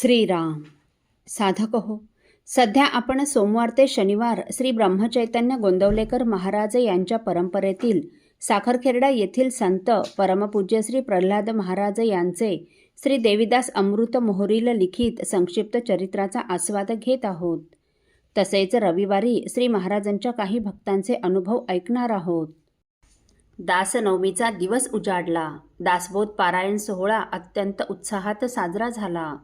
श्रीराम। साधक हो सध्या आपण सोमवार ते शनिवार श्री ब्रह्मचैतन्य गोंदवलेकर महाराज यांच्या परंपरेतील साखरखेरडा येथील संत परमपूज्य श्री प्रल्हाद महाराज यांचे श्री देविदास अमृत मोहरील लिखित संक्षिप्त चरित्राचा आस्वाद घेत आहोत. तसेच रविवारी श्री महाराजांच्या काही भक्तांचे अनुभव ऐकणार आहोत. दासनवमीचा दिवस उजाडला. दासबोध पारायण सोहळा अत्यंत उत्साहात साजरा झाला.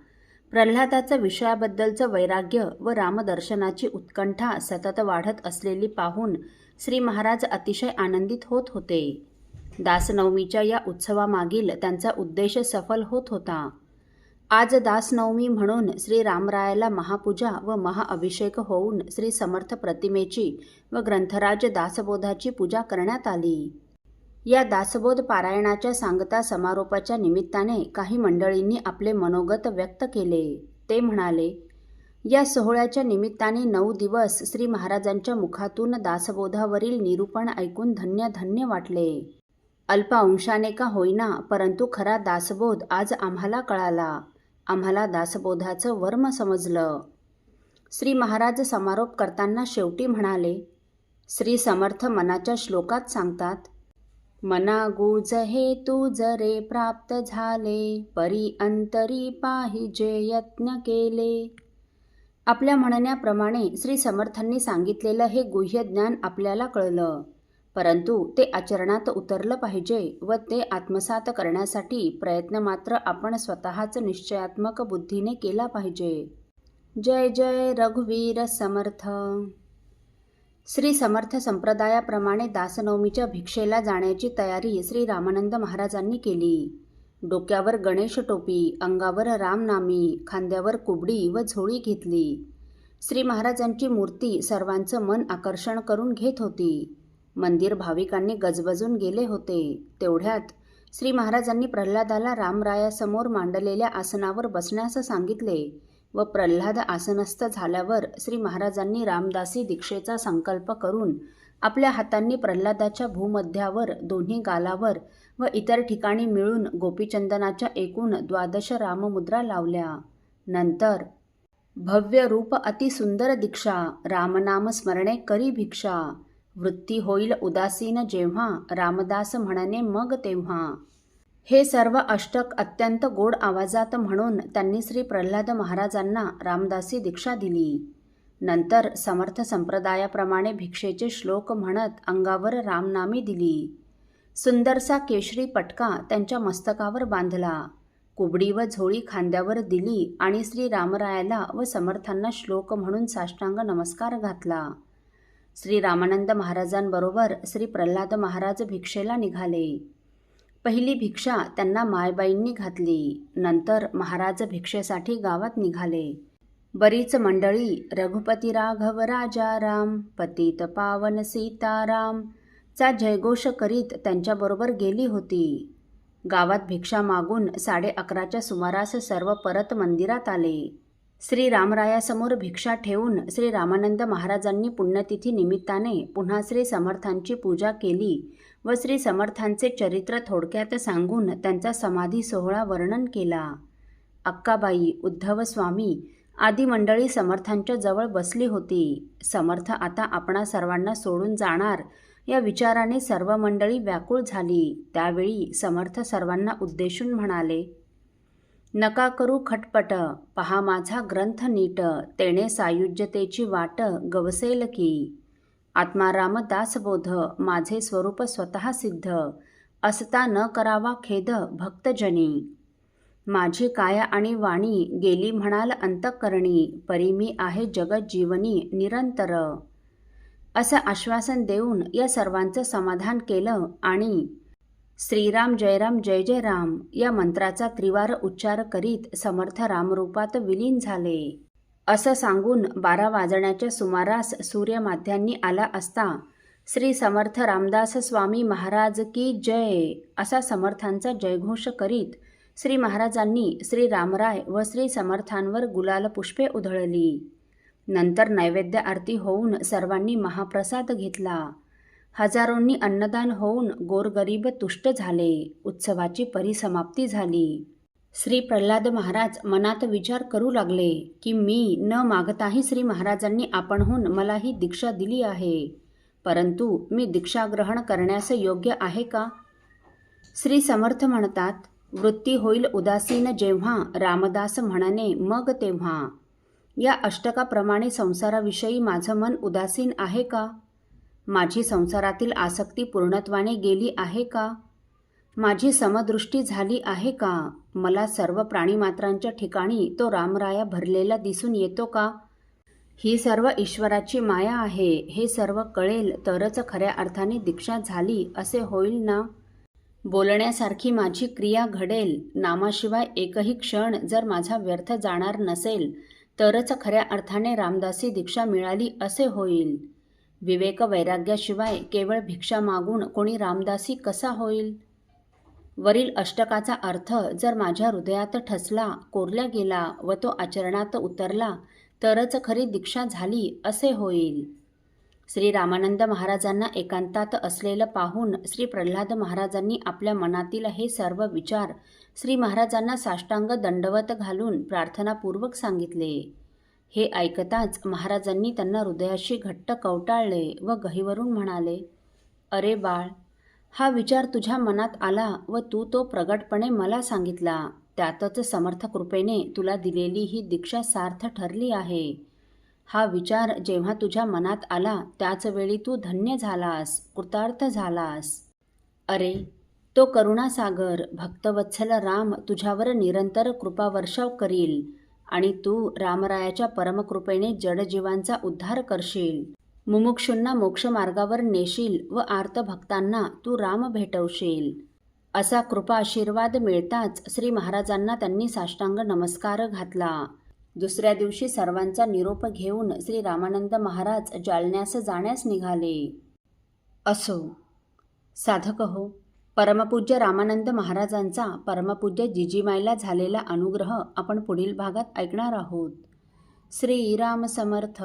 प्रल्हादाचं विषयाबद्दलचं वैराग्य व रामदर्शनाची उत्कंठा सतत वाढत असलेली पाहून श्री महाराज अतिशय आनंदित होत होते. दासनवमीच्या या उत्सवामागील त्यांचा उद्देश सफल होत होता. आज दासनवमी म्हणून श्री रामरायाला महापूजा व महाअभिषेक होऊन श्री समर्थ प्रतिमेची व ग्रंथराज दासबोधाची पूजा करण्यात आली. या दासबोध पारायणाच्या सांगता समारोपाच्या निमित्ताने काही मंडळींनी आपले मनोगत व्यक्त केले. ते म्हणाले या सोहळ्याच्या निमित्ताने नऊ दिवस श्री महाराजांच्या मुखातून दासबोधावरील निरूपण ऐकून धन्य धन्य वाटले. अल्पअंशाने का होईना परंतु खरा दासबोध आज आम्हाला कळाला. आम्हाला दासबोधाचं वर्म समजलं. श्री महाराज समारोप करताना शेवटी म्हणाले श्री समर्थ मनाच्या श्लोकात सांगतात मनागुज हे तू जरे प्राप्त झाले परी अंतरी पाहिजे यत्न केले. आपल्या म्हणण्याप्रमाणे श्री समर्थांनी सांगितलेलं हे गुह्य ज्ञान आपल्याला कळलं. परंतु ते आचरणात उतरलं पाहिजे व ते आत्मसात करण्यासाठी प्रयत्न मात्र आपण स्वतःच निश्चयात्मक बुद्धीने केला पाहिजे. जय जय रघुवीर समर्थ! श्री समर्थ संप्रदायाप्रमाणे दासनवमीच्या भिक्षेला जाण्याची तयारी श्री रामानंद महाराजांनी केली. डोक्यावर गणेश टोपी अंगावर रामनामी खांद्यावर कुबडी व झोळी घेतली. श्री महाराजांची मूर्ती सर्वांचं मन आकर्षण करून घेत होती. मंदिर भाविकांनी गजबजून गेले होते. तेवढ्यात श्री महाराजांनी प्रल्हादाला रामरायासमोर मांडलेल्या आसनावर बसण्यास सांगितले. व प्रल्हाद आसनस्थ झाल्यावर श्री महाराजांनी रामदासी दीक्षेचा संकल्प करून आपल्या हातांनी प्रल्हादाच्या भूमध्यावर दोन्ही गालावर व इतर ठिकाणी मिळून गोपीचंदनाच्या एकूण द्वादश राममुद्रा लावल्या. नंतर भव्य रूप अतिसुंदर दीक्षा रामनाम स्मरणे करी भिक्षा वृत्ती होईल उदासीन जेव्हा रामदास म्हणणे मग तेव्हा. हे सर्व अष्टक अत्यंत गोड आवाजात म्हणून त्यांनी श्री प्रल्हाद महाराजांना रामदासी दीक्षा दिली. नंतर समर्थ संप्रदायाप्रमाणे भिक्षेचे श्लोक म्हणत अंगावर रामनामी दिली. सुंदरसा केशरी पटका त्यांच्या मस्तकावर बांधला. कुबडी व झोळी खांद्यावर दिली आणि श्री रामरायाला व समर्थांना श्लोक म्हणून साष्टांग नमस्कार घातला. श्री रामानंद महाराजांबरोबर श्री प्रल्हाद महाराज भिक्षेला निघाले. पहिली भिक्षा त्यांना मायबाईंनी घातली. नंतर महाराज भिक्षेसाठी गावात निघाले. बरीच मंडळी रघुपती राघव राजा राम पतित पावन सीताराम चा जयघोष करीत त्यांच्याबरोबर गेली होती. गावात भिक्षा मागून साडे अकराच्या सुमारास सर्व परत मंदिरात आले. श्री रामरायासमोर भिक्षा ठेवून श्री रामानंद महाराजांनी पुण्यतिथी निमित्ताने पुन्हा श्री समर्थांची पूजा केली. व श्री समर्थांचे चरित्र थोडक्यात सांगून त्यांचा समाधी सोहळा वर्णन केला. अक्काबाई उद्धव स्वामी आदी मंडळी समर्थांच्या जवळ बसली होती. समर्थ आता आपणा सर्वांना सोडून जाणार या विचाराने सर्व मंडळी व्याकुळ झाली. त्यावेळी समर्थ सर्वांना उद्देशून म्हणाले नका करू खटपट. पहा माझा ग्रंथ नीट. तेणे सायुज्यतेची वाट गवसेल की आत्माराम दासबोध माझे स्वरूप स्वतः सिद्ध असता न करावा खेद भक्तजनी. माझी काया आणि वाणी गेली म्हणाल अंतकरणी परी मी आहे जगत जीवनी निरंतर. असं आश्वासन देऊन या सर्वांचं समाधान केलं आणि श्रीराम जयराम जय जय राम या मंत्राचा त्रिवार उच्चार करीत समर्थ रामरूपात विलीन झाले. असं सांगून बारा वाजण्याच्या सुमारास सूर्यमाध्यांनी आला असता श्री समर्थ रामदास स्वामी महाराज की जय असा समर्थांचा जयघोष करीत श्री महाराजांनी श्री रामराय व श्री समर्थांवर गुलाल पुष्पे उधळली. नंतर नैवेद्य आरती होऊन सर्वांनी महाप्रसाद घेतला. हजारोंनी अन्नदान होऊन गोरगरीब तुष्ट झाले. उत्सवाची परिसमाप्ती झाली. श्री प्रल्हाद महाराज मनात विचार करू लागले की मी न मागताही श्री महाराजांनी आपणहून मला ही दीक्षा दिली आहे. परंतु मी दीक्षा ग्रहण करण्यास योग्य आहे का? श्री समर्थ म्हणतात वृत्ती होईल उदासीन जेव्हा रामदास म्हणणे मग तेव्हा. या अष्टकाप्रमाणे संसाराविषयी माझं मन उदासीन आहे का? माझी संसारातील आसक्ती पूर्णत्वाने गेली आहे का? माझी समदृष्टी झाली आहे का? मला सर्व प्राणीमात्रांच्या ठिकाणी तो रामराया भरलेला दिसून येतो का? ही सर्व ईश्वराची माया आहे हे सर्व कळेल तरच खऱ्या अर्थाने दीक्षा झाली असे होईल ना? बोलण्यासारखी माझी क्रिया घडेल नामाशिवाय एकही क्षण जर माझा व्यर्थ जाणार नसेल तरच खऱ्या अर्थाने रामदासी दीक्षा मिळाली असे होईल. विवेक वैराग्याशिवाय केवळ भिक्षा मागून कोणी रामदासी कसा होईल? वरील अष्टकाचा अर्थ जर माझ्या हृदयात ठसला कोरल्या गेला व तो आचरणात उतरला तरच खरी दीक्षा झाली असे होईल. श्री रामानंद महाराजांना एकांतात असलेलं पाहून श्री प्रल्हाद महाराजांनी आपल्या मनातील हे सर्व विचार श्री महाराजांना साष्टांग दंडवत घालून प्रार्थनापूर्वक सांगितले. हे ऐकताच महाराजांनी त्यांना हृदयाशी घट्ट कवटाळले व गहीवरून म्हणाले अरे बाळ हा विचार तुझ्या मनात आला व तू तो प्रगटपणे मला सांगितला. त्यातच समर्थ कृपेने तुला दिलेली ही दीक्षा सार्थ ठरली आहे. हा विचार जेव्हा तुझ्या मनात आला त्याचवेळी तू धन्य झालास कृतार्थ झालास. अरे तो करुणासागर भक्तवत्सल राम तुझ्यावर निरंतर कृपावर्षाव करील आणि तू रामरायाच्या परमकृपेने जडजीवांचा उद्धार करशील. मुमुक्षूंना मोक्षमार्गावर नेशील व आर्तभक्तांना तू राम भेटवशील. असा कृपा आशीर्वाद मिळताच श्री महाराजांना त्यांनी साष्टांग नमस्कार घातला. दुसऱ्या दिवशी सर्वांचा निरोप घेऊन श्री रामानंद महाराज जालन्यास जाण्यास निघाले. असो साधक हो परमपूज्य रामानंद महाराजांचा परमपूज्य जिजीमायला झालेला अनुग्रह आपण पुढील भागात ऐकणार आहोत. श्रीराम समर्थ.